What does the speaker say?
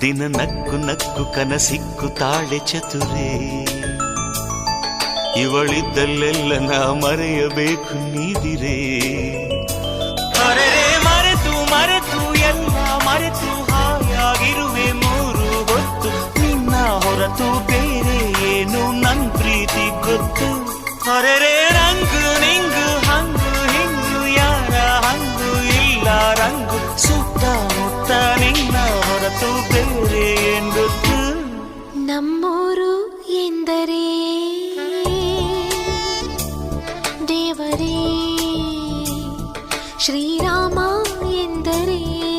ದಿನ ನಕ್ಕು ನಕ್ಕು ಕನಸಿಕ್ಕು ತಾಳೆ ಚತುರೇ. ಇವಳಿದ್ದಲ್ಲೆಲ್ಲ ನಾ ಮರೆಯಬೇಕು ನೀದಿರೇ. ಅರೆರೆ ಮರೆತು ಮರೆತು ಎಲ್ಲ ಮರೆತು ಹಾಯಾಗಿರುವೆ ಮೂರು ಹೊತ್ತು ನಿನ್ನ ಹೊರತು ಬೇರೆ ಏನು ನನ್ ಪ್ರೀತಿ ಗೊತ್ತು. ಅರೆರೆ ಎಂದರೆ ದೇವರೇ ಶ್ರೀರಾಮ ಎಂದರೆ